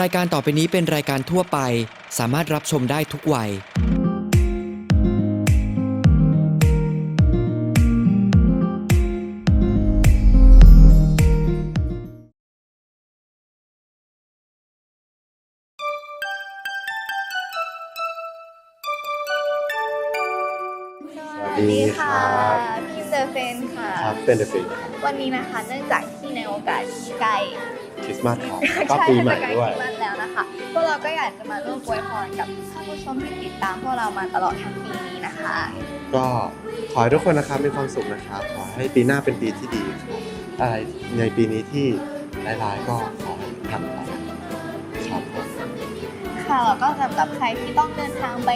รายการต่อไปนี้เป็นรายการทั่วไป สามารถรับชมได้ทุกวัย สวัสดีค่ะพิมเดอร์เฟนค่ะ ครับเป็นเดฟินครับวันนี้นะคะเนื่องจากที่ในโอกาสที่ใกล้ คริสต์มาสของก็ปีใหม่ใกล้ด้วยคริสต์มาสแล้วนะคะพวกเราก็อยากจะมาร่วมอวยพรกับท่านผู้ชมที่ติดตามพวกเรามาตลอดทั้งปีนี้นะคะ ก็ขอให้ทุกคนนะครับมีความสุขนะครับขอให้ปีหน้าเป็นปีที่ดีครับอะไรในปีนี้ที่ร้ายๆก็ขอให้ผ่านไปครับผมค่ะแล้วก็สำหรับใครที่ต้องเดินทางไป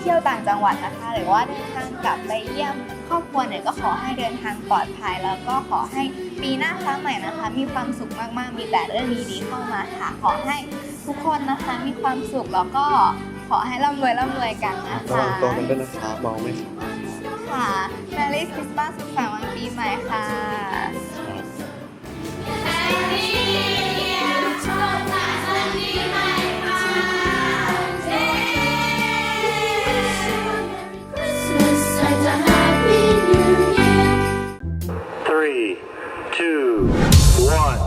เที่ยวต่างจังหวัดนะคะ หรือว่าเดินทางกลับไปเยี่ยมครอบครัวเนี่ยก็ขอให้เดินทางปลอดภัยแล้วก็ขอให้ ปีหน้าฟ้าใหม่นะคะ มีความสุขมากๆ มีแต่เรื่องดีๆเข้ามาค่ะ ขอให้ทุกคนนะคะมีความสุขแล้วก็ขอให้ร่ำรวยร่ำรวยกันนะระวัคะงตัวกันด้วยนะครับเมองไม่ขับค่ะ Merry Christmas สุขสันต์วันปีใหม่ค่ะ two, one.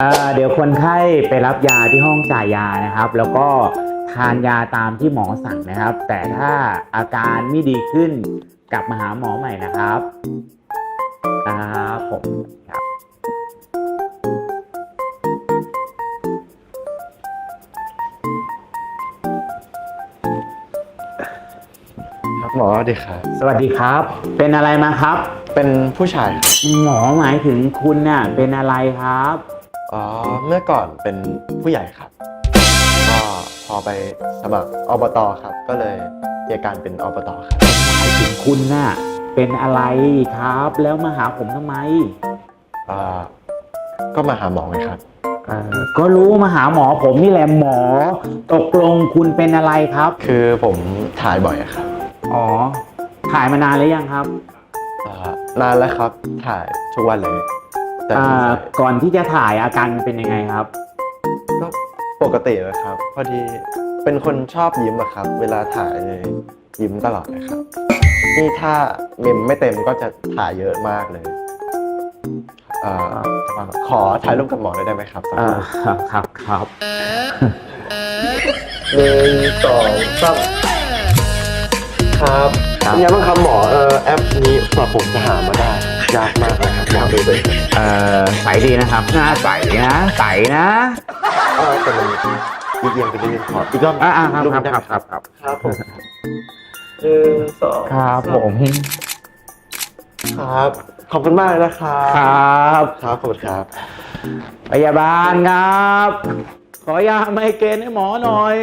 เอ่อเดี๋ยวคนไข้ไปรับยาที่ห้องจ่ายยานะครับ แล้วก็ทานยาตามที่หมอสั่งนะครับ แต่ถ้าอาการไม่ดีขึ้นกลับมาหาหมอใหม่นะครับ ครับผมครับ หมอสวัสดีครับ สวัสดีครับ เป็นอะไรมาครับ เป็นผู้ชายครับหมอหมายถึงคุณน่ะเป็นอะไรครับ อ๋อ เมื่อก่อนเป็นผู้ใหญ่ครับ ก็พอไปสมัครอบตครับ ก็เลยมีอาการเป็นอบตครับ หมายถึงคุณน่ะเป็นอะไรครับ แล้วมาหาผมทำไมอ่า ก็มาหาหมอไงครับ เอ่อก็รู้มาหาหมอผมนี่แหละหมอ ตกลงคุณเป็นอะไรครับ คือผมถ่ายบ่อยอะครับ อ๋อถ่ายมานานหรือยังครับอ่านานแล้วครับ ถ่ายทุกวันเลย แต่อ่าก่อนที่จะถ่ายอาการมันเป็นยังไงครับ ก็ปกตินะครับ พอดีเป็นคนชอบยิ้มอะครับ เวลาถ่ายเลยยิ้มตลอดเลยครับ นี่ถ้าเมมไม่เต็มก็จะถ่ายเยอะมากเลยอ่าขอถ่ายรูปกับหมอได้ไหมครับสักอ่ารูปครับครับครับหนึ่งสองสาม ครับ เป็นยังไงบ้างครับหมอเออแอปนี้กว่าผมจะหามาได้ยากมากนะครับหมอดูเลยเอ่อใสดีนะครับ หน้าใสนะ ใสนะ เออแต่มันยืดเอียงไปเรื่อยๆขออีกรอบอ่าอ่าครับรูปครับได้คไหมรับครับครับครับผมหนึ่งสองครับผม ครับ ขอบคุณมากเลยนะครับครับ ครับขอบคุณครับ พยาบาลครับ ขอยาไมเกรนให้หมอหน่อย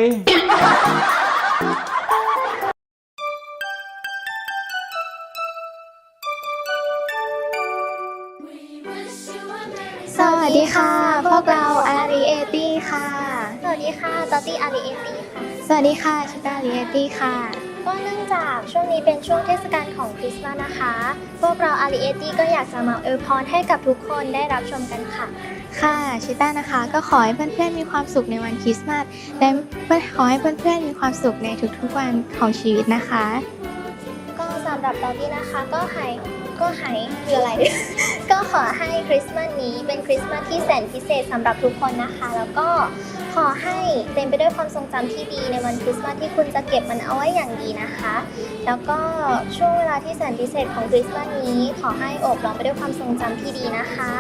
ดีค่ะ พวกเราอารีเอตี้ค่ะ สวัสดีค่ะตอตี้อารีเอตี้ค่ะ สวัสดีค่ะชิตาอารีเอตี้ค่ะ ก็เนื่องจากช่วงนี้เป็นช่วงเทศกาลของคริสต์มาสนะคะ พวกเราอารีเอตี้ก็อยากจะมาอวยพรให้กับทุกคนได้รับชมกันค่ะ ค่ะชิต้านะคะก็ขอให้เพื่อนๆมีความสุขในวันคริสต์มาสและขอให้เพื่อนๆมีความสุขในทุกๆวันของชีวิตนะคะ ก็สำหรับตอนนี้นะคะก็ให้ก็ให้คืออะไร ก็ขอให้คริสต์มาสนี้เป็นคริสต์มาสที่แสนพิเศษสำหรับทุกคนนะคะ แล้วก็ขอให้เต็มไปด้วยความทรงจำที่ดีในวันคริสต์มาสที่คุณจะเก็บมันเอาไว้อย่างดีนะคะ แล้วก็ช่วงเวลาที่แสนพิเศษของคริสต์มาสนี้ ขอให้อบล้อมไปด้วยความทรงจำที่ดีนะคะ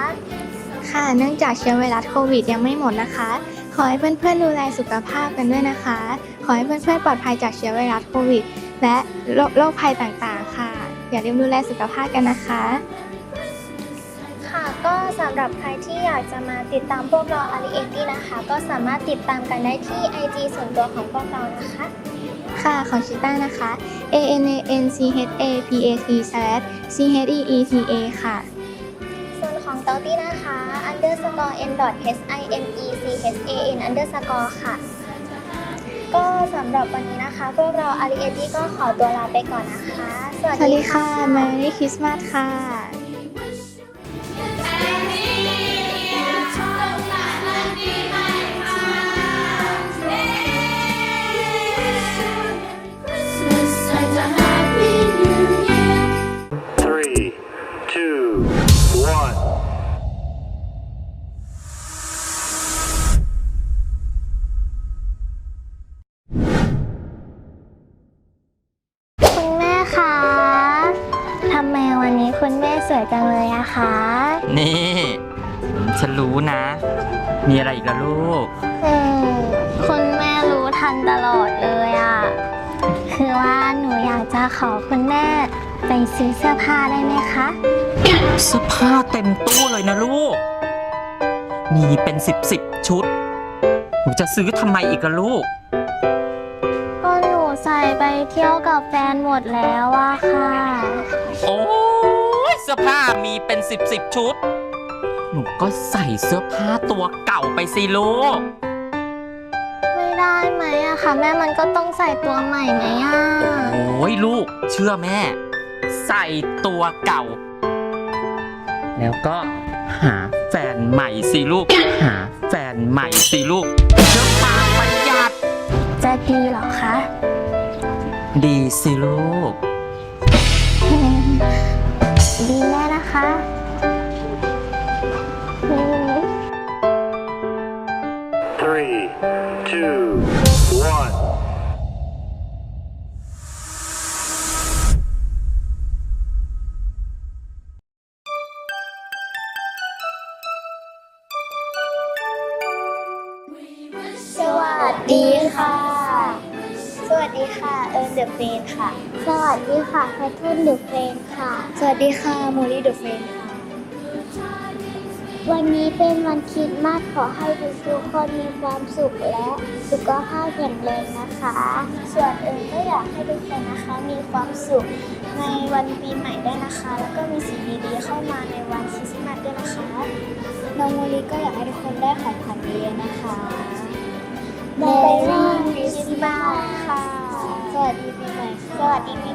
ค่ะเนื่องจากเชื้อไวรัสโควิดยังไม่หมดนะคะ ขอให้เพื่อนๆดูแลสุขภาพกันด้วยนะคะ ขอให้เพื่อนๆปลอดภัยจากเชื้อไวรัสโควิด และโรคภัยต่างๆ ค่ะ อย่าลืมดูแลสุขภาพกันนะคะำหรับใครที่อยากจะมาติดตามพวกเราอารีเอตี้นะคะ ก็สามารถติดตามกันได้ที่ IG ส่วนตัวของพวกเรานะคะ ค่ะของชิต้านะคะ A N A N C H A P A T slash C H E E T A ค่ะ ส่วนของเตาตี้นะคะ underscore n dot h i m e c h a n underscore ค่ะ ก็สำหรับวันนี้นะคะ พวกเราอารีเอตี้ก็ขอตัวลาไปก่อนนะคะ สวัสสวัสดีดีค่ะค่ะ Merry Christmas ค่ะ เลยอะคะ นี่ฉันรู้นะ มีอะไรอีกล่ะลูก อืมคุณแม่รู้ทันตลอดเลยอะคือว่าหนูอยากจะขอคุณแม่ไปซื้อเสื้อผ้าได้ไหมคะ เสื้อผ้าเต็มตู้เลยนะลูก มีเป็นสิบสิบชุด หนูจะซื้อทำไมอีกล่ะลูก ก็หนูใส่ไปเที่ยวกับแฟนหมดแล้วอะค่ะ โอ้ย เสื้อผ้ามีเป็นสิบสิบชุด หนูก็ใส่เสื้อผ้าตัวเก่าไปสิลูก ไม่ได้ไหมอะคะแม่มันก็ต้องใส่ตัวใหม่ไหมอะโอ้ยลูก เชื่อแม่ ใส่ตัวเก่า แล้วก็หาแฟนใหม่สิลูก หาแฟนใหม่สิลูกเพื่อความประหยัดจะดีเหรอคะ ดีสิลูก อิร์นเดอะเฟนค่ะ สวัสดีค่ะแพทเทิร์นเดอะเฟนค่ะ สวัสดีค่ะโมลี่เดอะเฟนค่ะ วันนี้เป็นวันคริสต์มาสขอให้ทุกๆคนมีความสุขและสุขภาพแข็งแรงนะคะ ส่วนเอิญก็อยากให้ทุกคนนะคะมีความสุขในวันปีใหม่ด้วยนะคะ แล้วก็มีสิ่งดีๆเข้ามาในวันคริสต์มาสด้วยนะคะ น้องโมลี่ก็อยากให้ทุกคนได้ของขวัญเยอะๆนะคะเมรี่คริสต์มาสค่ะ สวัสดีปีใหม่ สวัสดีปี